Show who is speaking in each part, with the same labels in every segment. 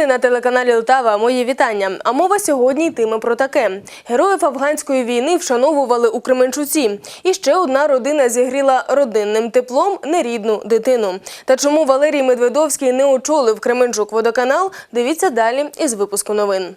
Speaker 1: Новини на телеканалі Лтава. Мої вітання. А мова сьогодні йтиме про таке: героїв афганської війни вшановували у Кременчуці. І ще одна родина зігріла родинним теплом нерідну дитину. Та чому Валерій Медведовський не очолив Кременчук водоканал? Дивіться далі із випуску новин.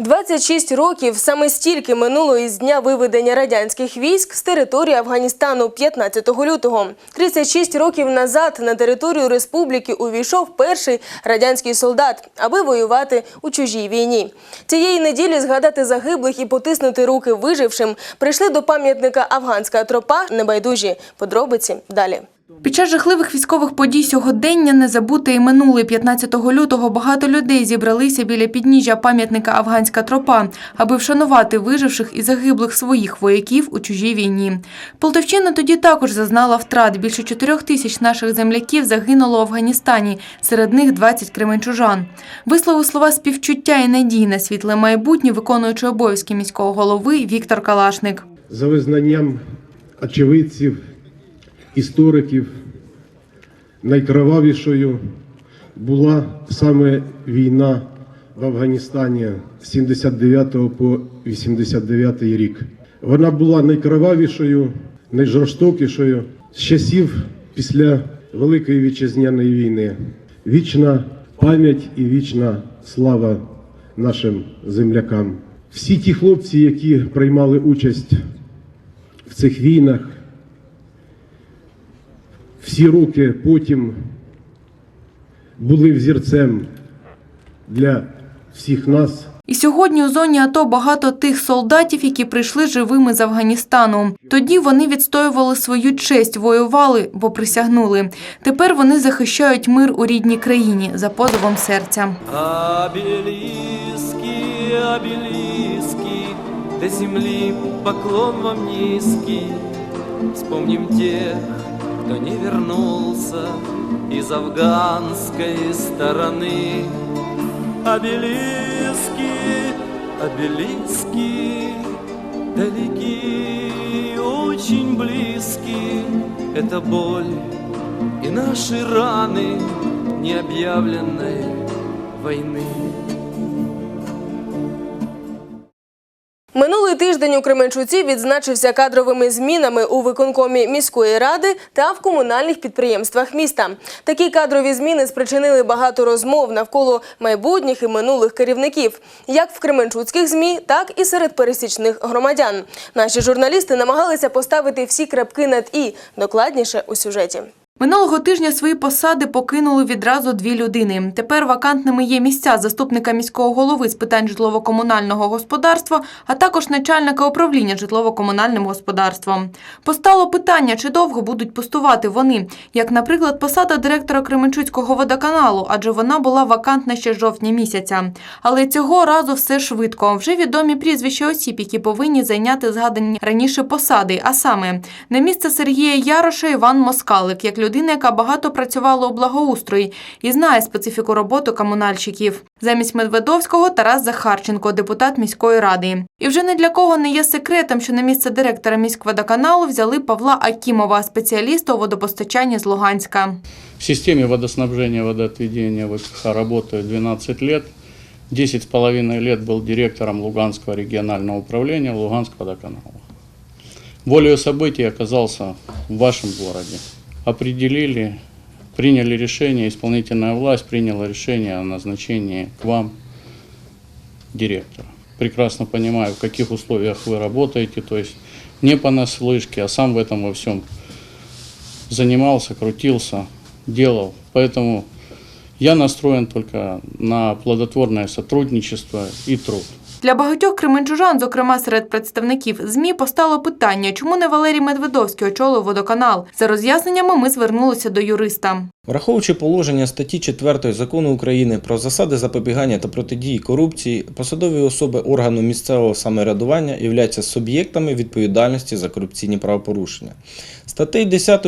Speaker 1: 26 років саме стільки минуло із дня виведення радянських військ з території Афганістану 15 лютого. 36 років назад на територію республіки увійшов перший радянський солдат, аби воювати у чужій війні. Цієї неділі згадати загиблих і потиснути руки вижившим прийшли до пам'ятника Афганська тропа небайдужі. Подробиці далі.
Speaker 2: Під час жахливих військових подій сьогодення не забути і минулий 15 лютого багато людей зібралися біля підніжжя пам'ятника Афганська тропа, аби вшанувати виживших і загиблих своїх вояків у чужій війні. Полтавщина тоді також зазнала втрат. Більше 4 тисяч наших земляків загинуло в Афганістані, серед них 20 кременчужан. Висловив слова співчуття і надії на світле майбутнє, виконуючи обов'язки міського голови Віктор Калашник.
Speaker 3: за визнанням очевидців, істориків, найкровавішою була саме війна в Афганістані з 79 по 89 рік. Вона була найкровавішою, найжорстокішою з часів після Великої вітчизняної війни. Вічна пам'ять і вічна слава нашим землякам. Всі ті хлопці, які приймали участь в цих війнах, всі роки потім були взірцем для всіх нас.
Speaker 2: І сьогодні у зоні АТО багато тих солдатів, які прийшли живими з Афганістану. Тоді вони відстоювали свою честь, воювали, бо присягнули. Тепер вони захищають мир у рідній країні за позовом серця.
Speaker 4: Обелиски, обелиски, до земли поклон вам низкий. Вспомним тех, кто не вернулся из афганской стороны. Обелиски, обелиски, далеки, очень близки. Это боль и наши раны необъявленной войны.
Speaker 1: Минулий тиждень у Кременчуці відзначився кадровими змінами у виконкомі міської ради та в комунальних підприємствах міста. Такі кадрові зміни спричинили багато розмов навколо майбутніх і минулих керівників, як в кременчуцьких змі, так і серед пересічних громадян. Наші журналісти намагалися поставити всі крапки над і докладніше у сюжеті.
Speaker 2: Минулого тижня свої посади покинули відразу дві людини. Тепер вакантними є місця заступника міського голови з питань житлово-комунального господарства, а також начальника управління житлово-комунальним господарством. Постало питання, чи довго будуть пустувати вони, як, наприклад, посада директора Кременчуцького водоканалу, адже вона була вакантна ще жовтня місяця. Але цього разу все швидко. Вже відомі прізвища осіб, які повинні зайняти згадані раніше посади, а саме на місце Сергія Яроша Іван Москалик, як людина, яка багато працювала у благоустрої і знає специфіку роботи комунальщиків. Замість Медведовського Тарас Захарченко, депутат міської ради. І вже не для кого не є секретом, що на місце директора міськводоканалу взяли Павла Акімова, спеціаліста у водопостачанні з Луганська.
Speaker 5: В системе водоснабжения и водоотведения ВПХ 12 лет. 10 с половиной лет был директором Луганского регионального управления Луганск водоканала. Волею событий оказался в вашем городе. Определили, приняли решение, исполнительная власть приняла решение о назначении к вам директора. Прекрасно понимаю, в каких условиях вы работаете, то есть не понаслышке, а сам в этом во всем занимался, крутился, делал. Поэтому я настроен только на плодотворное сотрудничество и труд.
Speaker 2: Для багатьох кременчужан, зокрема серед представників ЗМІ, постало питання, чому не Валерій Медведовський очолив водоканал. За роз'ясненнями ми звернулися до юриста.
Speaker 6: Враховуючи положення статті 4 закону України про засади запобігання та протидії корупції, посадові особи органу місцевого самоврядування являються суб'єктами відповідальності за корупційні правопорушення. Статтею 10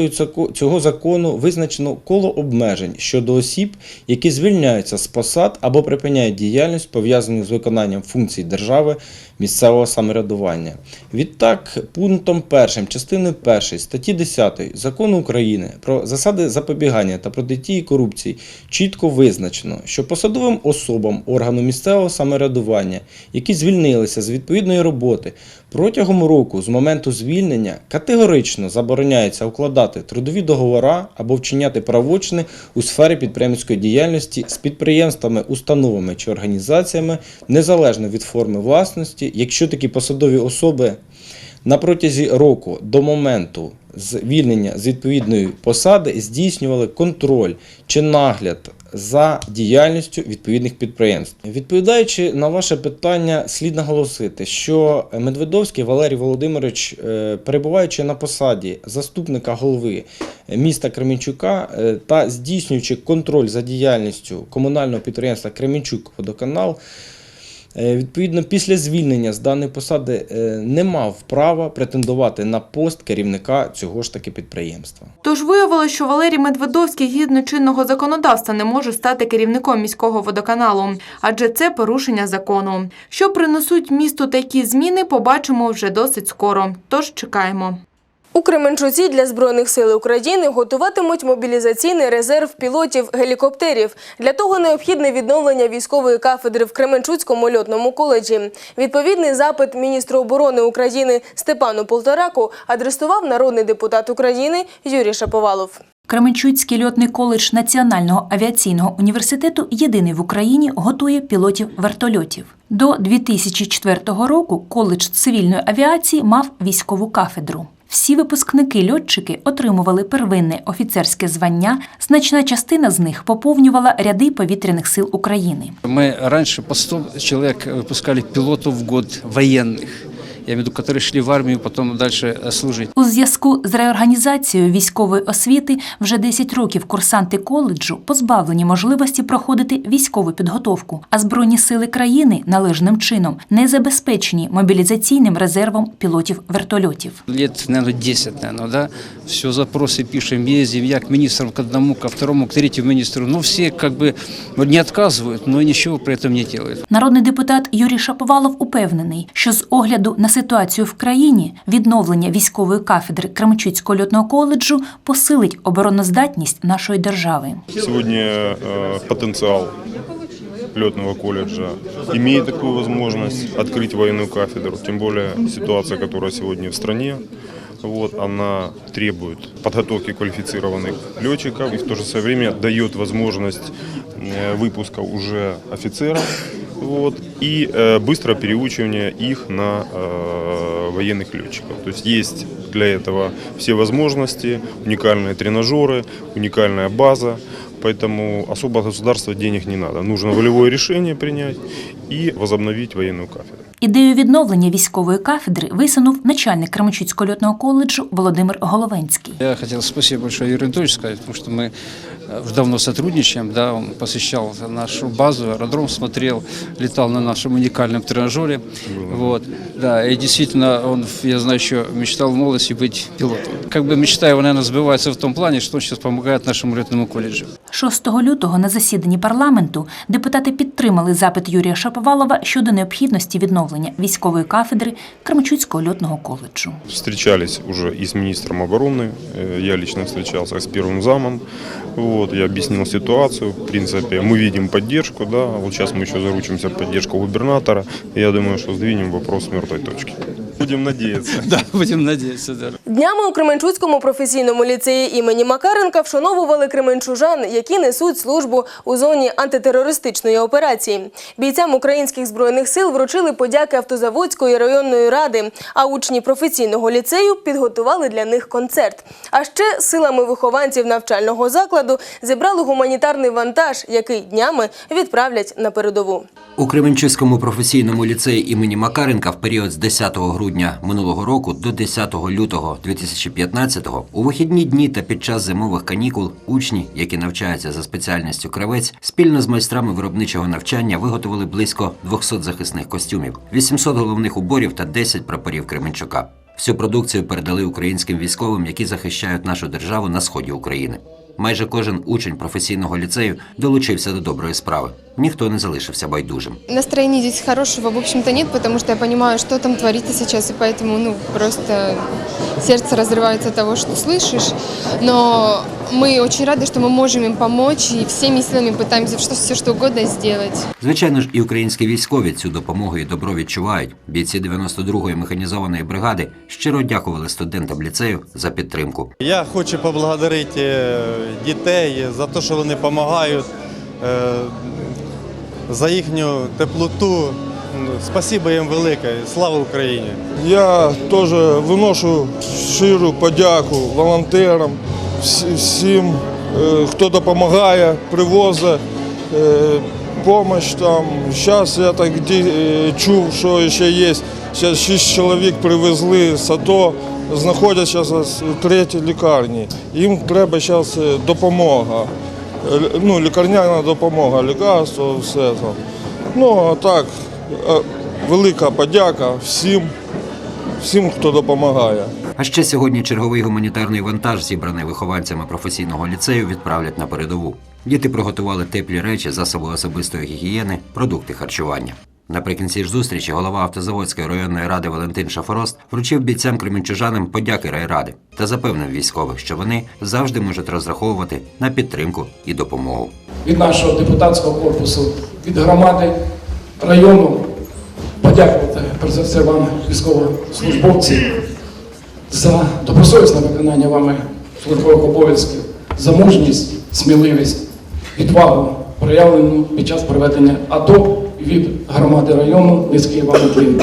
Speaker 6: цього закону визначено коло обмежень щодо осіб, які звільняються з посад або припиняють діяльність, пов'язану з виконанням функцій держави місцевого самоврядування. Відтак, пунктом 1 частини 1 статті 10 закону України про засади запобігання та протидії корупції чітко визначено, що посадовим особам органу місцевого самоврядування, які звільнилися з відповідної роботи протягом року з моменту звільнення, категорично забороняється укладати трудові договори або вчиняти правочини у сфері підприємницької діяльності з підприємствами, установами чи організаціями незалежно від форми власності, якщо такі посадові особи на протязі року до моменту звільнення з відповідної посади здійснювали контроль чи нагляд за діяльністю відповідних підприємств. Відповідаючи на ваше питання, слід наголосити, що Медведовський Валерій Володимирович, е, перебуваючи на посаді заступника голови міста Кременчука е, та здійснюючи контроль за діяльністю комунального підприємства Кременчук Водоканал, Відповідно, після звільнення з даної посади е, не мав права претендувати на пост керівника цього ж таки підприємства.
Speaker 2: Тож виявилося, що Валерій Медведовський згідно чинного законодавства не може стати керівником міського водоканалу, адже це порушення закону. Що принесуть місту такі зміни, побачимо вже досить скоро. Тож чекаємо.
Speaker 1: У Кременчуці для Збройних сил України готуватимуть мобілізаційний резерв пілотів гелікоптерів. Для того необхідне відновлення військової кафедри в Кременчуцькому льотному коледжі. Відповідний запит міністру оборони України Степану Полтораку адресував народний депутат України Юрій Шаповалов.
Speaker 7: Кременчуцький льотний коледж Національного авіаційного університету єдиний в Україні готує пілотів вертольотів. До 2004 року коледж цивільної авіації мав військову кафедру. Всі випускники-льотчики отримували первинне офіцерське звання. Значна частина з них поповнювала ряди повітряних сил України.
Speaker 8: Мы раньше по 100 человек выпускали пилотов в год военных. Я имею в виду, которые шли в армию, потом дальше э, служить.
Speaker 7: У зв'язку з реорганізацією військової освіти вже 10 років курсанти коледжу позбавлені можливості проходити військову підготовку, а збройні сили країни належним чином не забезпечені мобілізаційним резервом пілотів вертольотів.
Speaker 8: Лет, наверное, 10, наверное, да. Все запросы пишем, ездим, я к министрам, к одному, ко второму, к третьему министру. Ну, все как бы ну, не отказывают, но ничего при этом не делают.
Speaker 7: Народний депутат Юрій Шаповалов упевнений, що з огляду на ситуацію в країні відновлення військової кафедри Кременчуцького льотного коледжу посилить обороноздатність нашої держави.
Speaker 9: Сегодня э, потенциал летного колледжа имеет такую возможность открыть военную кафедру, тем более ситуация, которая сегодня в стране, вот, она требует подготовки квалифицированных летчиков и в то же самое время дает возможность э, выпуска уже офицеров вот, и э, быстрое переучивание их на э, военных летчиков. То есть есть для этого все возможности, уникальные тренажеры, уникальная база, поэтому особо от государства денег не надо. Нужно волевое решение принять и возобновить военную кафедру.
Speaker 7: Ідею відновлення військової кафедри висунув начальник Кременчуцького льотного коледжу Володимир Головенський.
Speaker 8: Я хотел спасибо большое Юрию Анатольевичу сказать, потому что мы э, уже давно сотрудничаем, да, он посещал нашу базу, аэродром смотрел, летал на нашем уникальном тренажере, вот, да, и действительно, он, я знаю, еще мечтал в молодости быть пилотом. Как бы мечта его, наверное, сбывается в том плане, что он сейчас помогает нашему летному колледжу.
Speaker 7: 6 лютого на засіданні парламенту депутати підтримали запит Юрія Шаповалова щодо необхідності відновлення військової кафедри Кременчуцького льотного коледжу.
Speaker 9: Встречались уже и с министром обороны, э, я лично встречался с первым замом, вот, я объяснил ситуацию, в принципе, мы видим поддержку, да, вот сейчас мы еще заручимся поддержку губернатора, и я думаю, что сдвинем вопрос с мертвой точки. Будем надеяться.
Speaker 8: Да, будем надеяться, да.
Speaker 1: Днями у Кременчуцькому професійному ліцеї імені Макаренка вшановували кременчужан, які несуть службу у зоні антитерористичної операції. Бійцям українських збройних сил вручили подяки Автозаводської районної ради, а учні професійного ліцею підготували для них концерт. А ще силами вихованців навчального закладу зібрали гуманітарний вантаж, який днями відправлять на передову.
Speaker 10: У Кременчуцькому професійному ліцеї імені Макаренка в період з 10 грудня минулого року до 10 лютого 2015 у вихідні дні та під час зимових канікул учні, які навчаються за спеціальністю кравець, спільно з майстрами виробничого навчання виготовили близько 200 захисних костюмів, 800 головних уборів та 10 прапорів Кременчука. Всю продукцію передали українським військовим, які захищають нашу державу на сході України. Майже кожен учень професійного ліцею долучився до доброї справи. Ніхто не залишився байдужим.
Speaker 11: Настроения здесь хорошего, в общем-то, нет, потому что я понимаю, что там творится сейчас, и поэтому, ну, просто сердце разрывается от того, что слышишь. Но мы очень рады, что мы можем им помочь и всеми силами пытаемся что, все что угодно сделать.
Speaker 10: Звичайно ж, і українські військові цю допомогу і добро відчувають. Бійці 92-ї механізованої бригади щиро дякували студентам ліцею за підтримку.
Speaker 12: Я хочу поблагодарити е, дітей за те, що вони допомагають, е, за їхню теплоту. Спасибо їм велике. Слава Україні!
Speaker 13: Я теж виношу щиру подяку волонтерам, всім, е, хто допомагає, привозить допомогу. Там. Зараз я так е, чув, що ще є. Зараз шість чоловік привезли з АТО, знаходяться зараз у третій лікарні. Їм треба зараз допомога. Е, Ну, лікарняна допомога, лікарство, все там. Ну, а так, е, велика подяка всім, всім, хто допомагає.
Speaker 10: А ще сьогодні черговий гуманітарний вантаж, зібраний вихованцями професійного ліцею, відправлять на передову. Діти приготували теплі речі, засоби особистої гігієни, продукти харчування. Наприкінці ж зустрічі голова автозаводської районної ради Валентин Шафорост вручив бійцям кременчужанам подяки райради та запевнив військових, що вони завжди можуть розраховувати на підтримку і допомогу.
Speaker 14: від нашого депутатського корпусу, від громади району подякувати перш за все вам, військовослужбовці, за добросовісне виконання вами службових обов'язків, за мужність, сміливість, відвагу, проявлену під час проведення АТО від громади району низький вам уклін.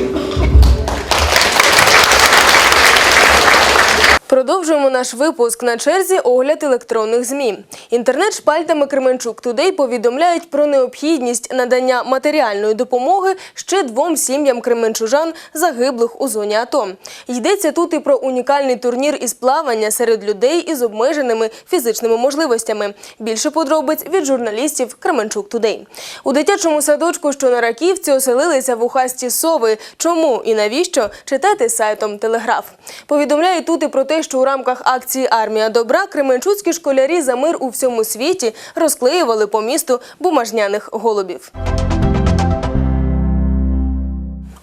Speaker 1: Продовжуємо наш випуск на черзі огляд електронних змі. Інтернет-шпальтами Кременчук Тудей повідомляють про необхідність надання матеріальної допомоги ще двом сім'ям кременчужан, загиблих у зоні АТО. Йдеться тут і про унікальний турнір із плавання серед людей із обмеженими фізичними можливостями. Більше подробиць від журналістів Кременчук Тудей. У дитячому садочку, що на Раківці, оселилися вухасті сови. Чому і навіщо читати сайтом Телеграф? Повідомляють тут і про те, що у рамках акції Армія добра кременчуцькі школярі за мир у всьому світі розклеювали по місту бумажняних голубів.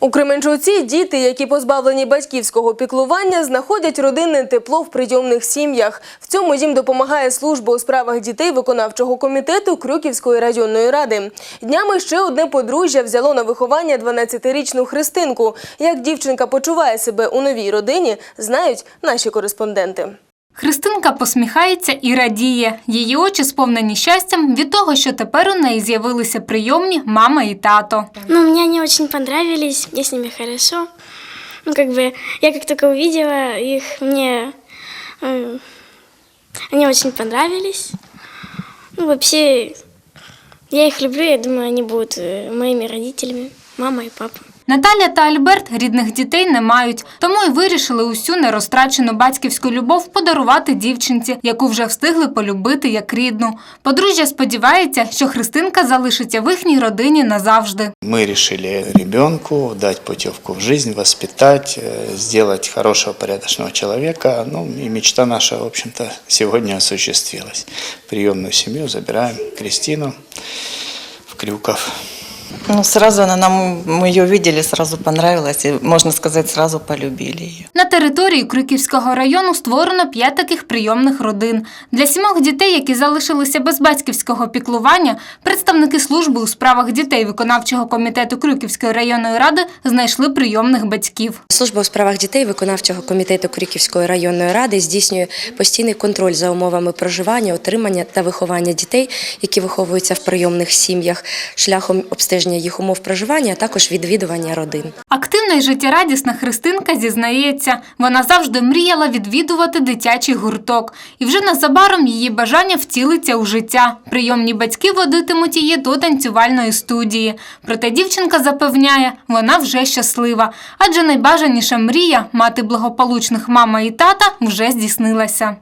Speaker 1: У Кременчуці діти, які позбавлені батьківського піклування, знаходять родинне тепло в прийомних сім'ях. В цьому їм допомагає служба у справах дітей виконавчого комітету Крюківської районної ради. Днями ще одне подружжя взяло на виховання 12-річну Христинку. Як дівчинка почуває себе у новій родині, знають наші кореспонденти.
Speaker 15: Христинка посміхається і радіє. Її очі сповнені щастям від того, що тепер у неї з'явилися прийомні мама і тато.
Speaker 16: Ну, мне они очень понравились, мне с ними хорошо. Ну, как бы, я как только увидела их, мне э, они очень понравились. Ну, вообще, я их люблю, я думаю, они будут э, моими родителями, мама и папа.
Speaker 15: Наталя та Альберт рідних дітей не мають, тому й вирішили усю нерозтрачену батьківську любов подарувати дівчинці, яку вже встигли полюбити як рідну. Подружжя сподівається, що Христинка залишиться в їхній родині назавжди.
Speaker 17: Мы решили ребенку дать путевку в жизнь, воспитать, э, сделать хорошего, порядочного человека. Ну, и мечта наша, в общем-то, сегодня осуществилась. Приемную семью забираем Кристину в Крюков.
Speaker 18: Ну, сразу она нам, мы ее увидели, сразу понравилась, и, можно сказать, сразу полюбили ее.
Speaker 15: На території Крюківського району створено п'ять таких прийомних родин. Для сімох дітей, які залишилися без батьківського піклування, представники служби у справах дітей виконавчого комітету Крюківської районної ради знайшли прийомних батьків.
Speaker 19: Служба у справах дітей виконавчого комітету Крюківської районної ради здійснює постійний контроль за умовами проживання, отримання та виховання дітей, які виховуються в прийомних сім'ях, шляхом обстеження їх умов проживання, а також відвідування родин.
Speaker 15: Активна і життєрадісна Христинка зізнається, вона завжди мріяла відвідувати дитячий гурток. І вже незабаром її бажання втілиться у життя. Прийомні батьки водитимуть її до танцювальної студії. Проте дівчинка запевняє, вона вже щаслива, адже найбажаніша мрія мати благополучних мама і тата вже здійснилася.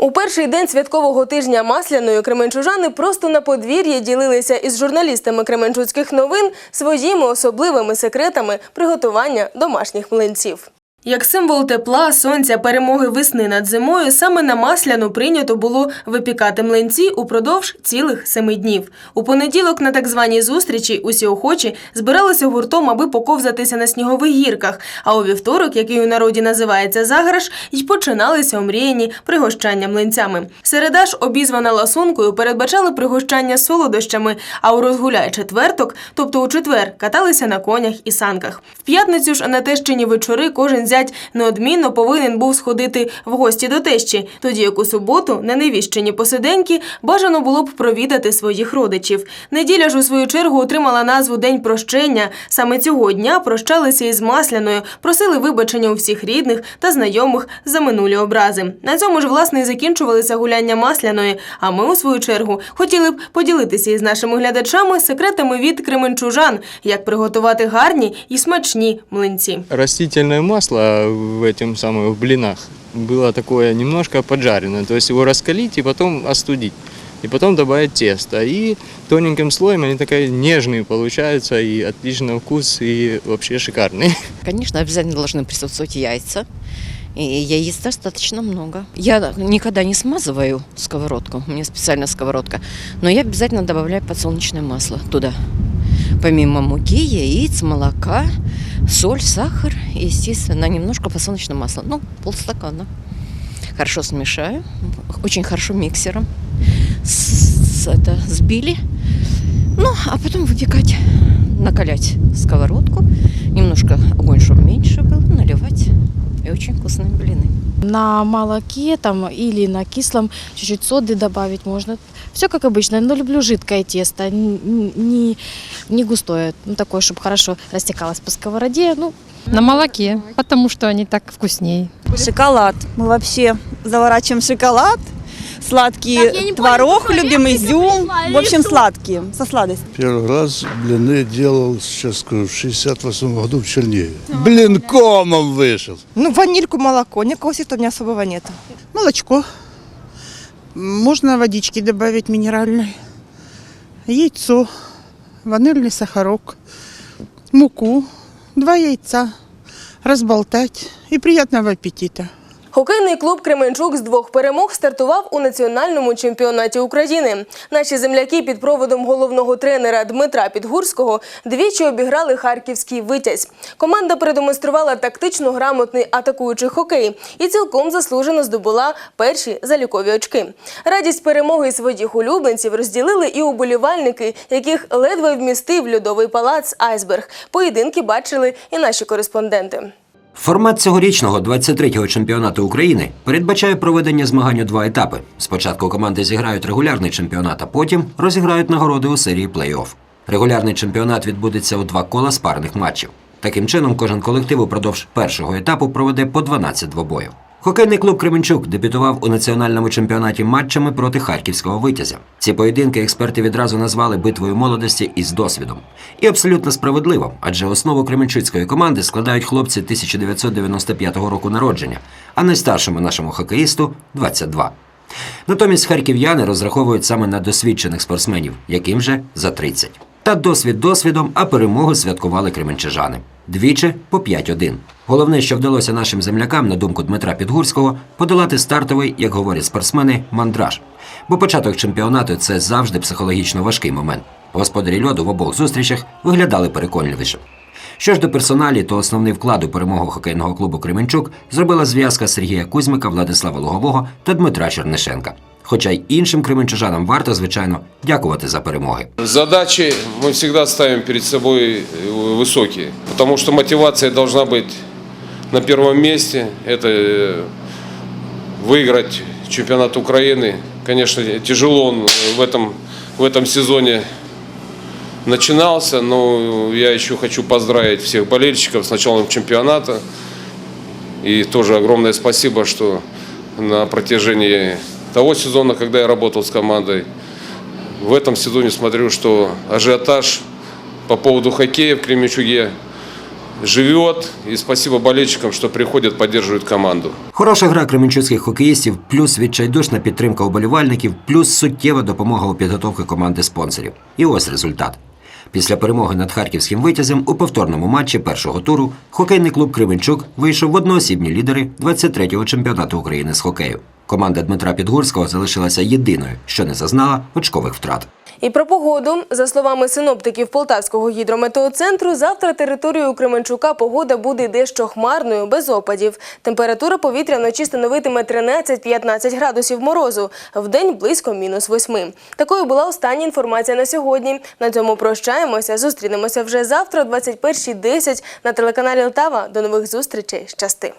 Speaker 1: У перший день святкового тижня масляної кременчужани просто на подвір'ї ділилися із журналістами кременчуцьких новин своїми особливими секретами приготування домашніх млинців. Як символ тепла, сонця, перемоги весни над зимою, саме на масляну прийнято було випікати млинці упродовж цілих семи днів. У понеділок на так званій зустрічі усі охочі збиралися гуртом, аби поковзатися на снігових гірках. А у вівторок, який у народі називається заграш, й починалися омріяні пригощання млинцями. Середа ж, обізвана ласункою, передбачали пригощання солодощами. А у розгуляй четверток, тобто у четвер, каталися на конях і санках. В п'ятницю ж на тещині вечори кожен зять неодмінно повинен був сходити в гості до тещі, тоді як у суботу на невіщені посиденьки бажано було б провідати своїх родичів. Неділя ж у свою чергу отримала назву День прощення. Саме цього дня прощалися із масляною, просили вибачення у всіх рідних та знайомих за минулі образи. На цьому ж власне і закінчувалися гуляння масляної. А ми, у свою чергу, хотіли б поділитися із нашими глядачами секретами від кременчужан, як приготувати гарні і смачні млинці.
Speaker 20: растительное масло в этим самых в блинах было такое немножко поджаренное. То есть его раскалить и потом остудить. И потом добавить тесто. И тоненьким слоем они такие нежные получаются, и отличный вкус, и вообще шикарный.
Speaker 21: Конечно, обязательно должны присутствовать яйца. И яиц достаточно много. Я никогда не смазываю сковородку, у меня специальная сковородка, но я обязательно добавляю подсолнечное масло туда. Помимо муки, яиц, молока, соль, сахар и, естественно, немножко подсолнечного масла. Ну, полстакана. Хорошо смешаю, очень хорошо миксером. С- это, сбили. Ну, а потом выпекать, накалять сковородку. Немножко огонь, чтобы меньше был, наливать. И очень вкусные блины.
Speaker 22: На молоке там или на кислом чуть-чуть соды добавить можно. Все как обычно, но люблю жидкое тесто, не, не густое, ну такое, чтобы хорошо растекалось по сковороде. Ну,
Speaker 23: На молоке, потому что они так вкуснее.
Speaker 24: Шоколад. Мы вообще заворачиваем шоколад, сладкий творог, любим изюм. В общем, сладкие, со сладостью.
Speaker 25: Первый раз блины делал, сейчас скажу, в 68 году в Чернигове. Блинкомом вышел.
Speaker 26: Ну, ванильку, молоко. Никакого сита у меня особого нет. Молочко. Можно водички добавить минеральной. Яйцо. Ванильный сахарок. Муку. Два яйца. Разболтать. И приятного аппетита.
Speaker 1: Хокейний клуб Кременчук з двох перемог стартував у національному чемпіонаті України. Наші земляки під проводом головного тренера Дмитра Підгурського двічі обіграли харківський витязь. Команда продемонструвала тактично грамотний атакуючий хокей і цілком заслужено здобула перші залікові очки. Радість перемоги своїх улюбленців розділили і уболівальники, яких ледве вмістив льодовий палац Айсберг. Поєдинки бачили і наші кореспонденти.
Speaker 10: Формат цьогорічного 23-го чемпіонату України передбачає проведення змагань у два етапи. Спочатку команди зіграють регулярний чемпіонат, а потім розіграють нагороди у серії плей-офф. Регулярний чемпіонат відбудеться у два кола спарних матчів. Таким чином, кожен колектив упродовж першого етапу проведе по 12 двобоїв. Хокейний клуб Кременчук дебютував у національному чемпіонаті матчами проти харківського витязя. Ці поєдинки експерти відразу назвали битвою молодості із досвідом. І абсолютно справедливо, адже основу кременчуцької команди складають хлопці 1995 року народження, а найстаршому нашому хокеїсту 22. Натомість харків'яни розраховують саме на досвідчених спортсменів, яким же за 30. Та досвід досвідом, а перемогу святкували кременчужани. Двічі по 5-1. Головне, що вдалося нашим землякам, на думку Дмитра Підгурського, подолати стартовий, як говорять спортсмени, мандраж. Бо початок чемпіонату це завжди психологічно важкий момент. Господарі льоду в обох зустрічах виглядали переконливіше. Що ж до персоналі, то основний вклад у перемогу хокейного клубу Кременчук зробила зв'язка Сергія Кузьмика, Владислава Лугового та Дмитра Чернишенка. Хоча й іншим кременчужанам варто, звичайно, дякувати за перемоги.
Speaker 27: Задачи мы всегда ставим перед собой э, высокие, потому что мотивация должна быть на первом месте. Это э, выиграть чемпионат Украины. Конечно, тяжело он в этом, в этом сезоне начинался, но я еще хочу поздравить всех болельщиков с началом чемпионата. И тоже огромное спасибо, что на протяжении того сезона, когда я работал с командой, в этом сезоне смотрю, что ажиотаж по поводу хоккея в Кременчуге живет. И спасибо болельщикам, что приходят, поддерживают команду.
Speaker 10: Хороша гра кременчуцьких хокеїстів, плюс відчайдушна підтримка уболівальників, плюс суттєва допомога у підготовці команди спонсорів. І ось результат. Після перемоги над харківським витязем у повторному матчі першого туру хокейний клуб Кременчук вийшов в одноосібні лідери 23-го чемпіонату України з хокею. Команда Дмитра Підгорського залишилася єдиною, що не зазнала очкових втрат.
Speaker 1: І про погоду, за словами синоптиків Полтавського гідрометеоцентру, завтра територією Кременчука погода буде дещо хмарною, без опадів. Температура повітря вночі становитиме 13-15 градусів морозу, вдень близько мінус 8. Такою була остання інформація на сьогодні. На цьому прощаємося. Зустрінемося вже завтра о 21.10 на телеканалі Лтава. До нових зустрічей. Щасти!